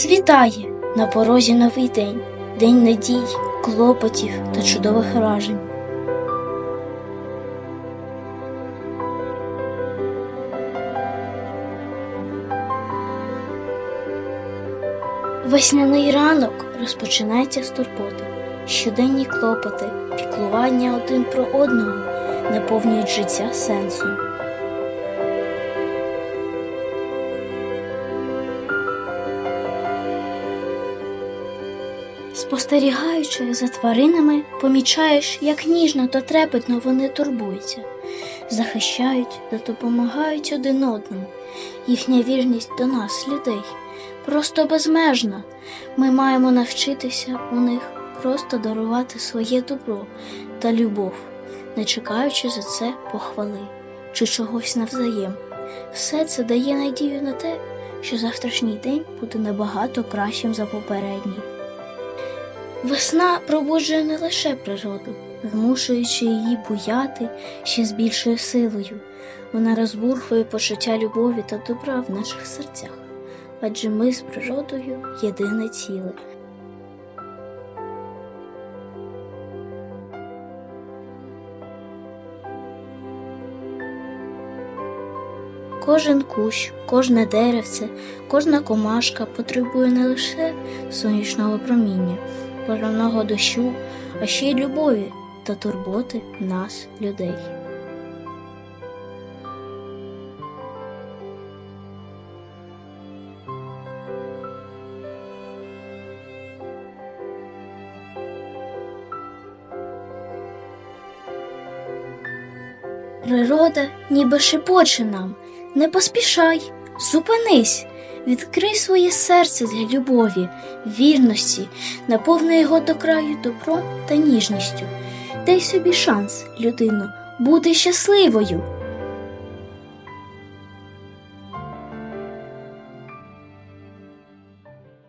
Світає на порозі новий день, день надій, клопотів та чудових вражень. Весняний ранок розпочинається з турботи, щоденні клопоти, піклування один про одного наповнюють життя сенсом. Спостерігаючи за тваринами, помічаєш, як ніжно та трепетно вони турбуються, захищають та допомагають один одному. Їхня вірність до нас, людей, просто безмежна. Ми маємо навчитися у них просто дарувати своє добро та любов, не чекаючи за це похвали чи чогось навзаєм. Все це дає надію на те, що завтрашній день буде набагато кращим за попередній. Весна пробуджує не лише природу, змушуючи її буяти ще з більшою силою. Вона розбурхує почуття любові та добра в наших серцях, адже ми з природою єдине ціле. Кожен кущ, кожне деревце, кожна комашка потребує не лише сонячного проміння, поривного дощу, а ще й любові та турботи нас, людей. Природа ніби шепоче нам не поспішай, зупинись, відкрий своє серце для любові, вірності, наповни його до краю добром та ніжністю. Дай собі шанс, людину, бути щасливою.